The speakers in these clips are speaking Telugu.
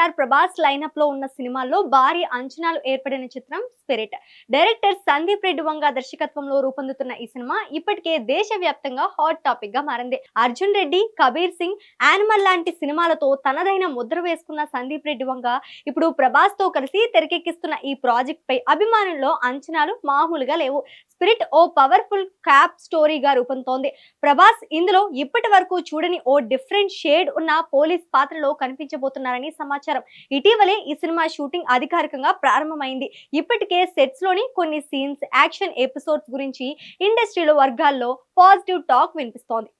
స్టార్ ప్రభాస్ లైనప్లో ఉన్న సినిమాల్లో భారీ అంచనాలు ఏర్పడిన చిత్రం స్పిరిట్ డైరెక్టర్ సందీప్ రెడ్డి వంగ దర్శకత్వంలో రూపొందుతున్న ఈ సినిమా ఇప్పటికే దేశవ్యాప్తంగా హాట్ టాపిక్గా మారింది. అర్జున్ రెడ్డి కబీర్ సింగ్ యానిమల్ లాంటి సినిమాలతో తనదైన ముద్ర వేసుకున్న సందీప్ రెడ్డి వంగ ఇప్పుడు ప్రభాస్తో కలిసి తెరకెక్కిస్తున్న ఈ ప్రాజెక్ట్ పై అభిమానుల్లో అంచనాలు మామూలుగా లేవు. స్పిరిట్ ఓ పవర్ఫుల్ క్యాప్ స్టోరీగా రూపొందుతోంది. ప్రభాస్ ఇందులో ఇప్పటి వరకు చూడని ఓ డిఫరెంట్ షేడ్ ఉన్న పోలీస్ పాత్రలో కనిపించబోతున్నారని సమాచారం. ఇటీవలే ఈ సినిమా షూటింగ్ అధికారికంగా ప్రారంభమైంది. ఇప్పటికే సెట్స్లోని కొన్ని సీన్స్ యాక్షన్ ఎపిసోడ్స్ గురించి ఇండస్ట్రీలో వర్గాల్లో పాజిటివ్ టాక్ వినిపిస్తోంది.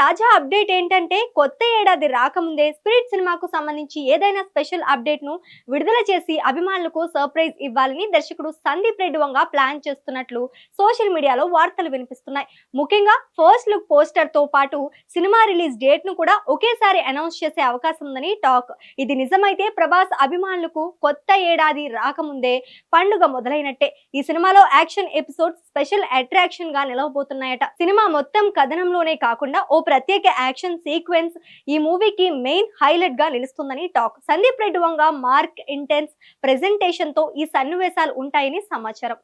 తాజా అప్డేట్ ఏంటంటే కొత్త ఏడాది రాకముందే స్పిరిట్ సినిమాకు సంబంధించి ఏదైనా స్పెషల్ అప్డేట్ను విడుదల చేసి అభిమానులకు సర్ప్రైజ్ ఇవ్వాలని దర్శకుడు సందీప్ రెడ్డి వంగ ప్లాన్ చేస్తున్నట్లు సోషల్ మీడియాలో వార్తలు వినిపిస్తున్నాయి. ముఖ్యంగా ఫస్ట్ లుక్ పోస్టర్తో పాటు సినిమా రిలీజ్ డేట్ను కూడా ఒకేసారి అనౌన్స్ చేసే అవకాశం ఉందని టాక్. ఇది నిజమైతే ప్రభాస్ అభిమానులకు కొత్త ఏడాది రాకముందే పండుగ మొదలైనట్టే. ఈ సినిమాలో యాక్షన్ ఎపిసోడ్ స్పెషల్ అట్రాక్షన్గా నిలవబోతున్నాయట. సినిమా మొత్తం కథనంలోనే కాకుండా ఓ ప్రత్యేక యాక్షన్ సీక్వెన్స్ ఈ మూవీకి మెయిన్ హైలైట్గా నిలుస్తుందని talk. Sandeep Reddy Vanga mark intense ప్రెజెంటేషన్తో ఈ సన్నివేశాలు ఉంటాయని సమాచారం.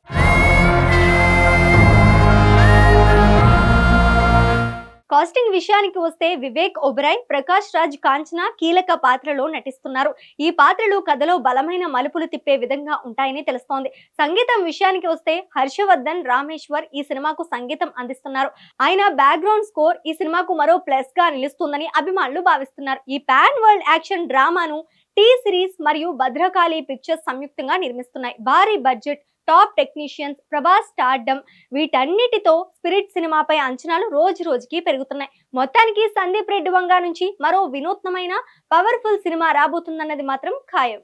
కాస్టింగ్ విషయానికి వస్తే వివేక్ ఒబరాయ్ ప్రకాష్ రాజ్ కాంచన కీలక పాత్రలో నటిస్తున్నారు. ఈ పాత్రలు కథలో బలమైన మలుపులు తిప్పే విధంగా ఉంటాయని తెలుస్తోంది. సంగీతం విషయానికి వస్తే హర్షవర్ధన్ రామేశ్వర్ ఈ సినిమాకు సంగీతం అందిస్తున్నారు. ఆయన బ్యాక్గ్రౌండ్ స్కోర్ ఈ సినిమాకు మరో ప్లస్గా నిలుస్తుందని అభిమానులు భావిస్తున్నారు. ఈ పాన్ వరల్డ్ యాక్షన్ డ్రామాను టీ సిరీస్ మరియు భద్రకాళి పిక్చర్స్ సంయుక్తంగా నిర్మిస్తున్నాయి. భారీ budget top technicians Prabhas stardom వీటన్నిటితో స్పిరిట్ సినిమాపై అంచనాలు రోజు రోజుకి పెరుగుతున్నాయి. మొత్తానికి సందీప్ రెడ్డి వంగ నుంచి మరో వినూత్నమైన పవర్ఫుల్ సినిమా రాబోతుందన్నది మాత్రం ఖాయం.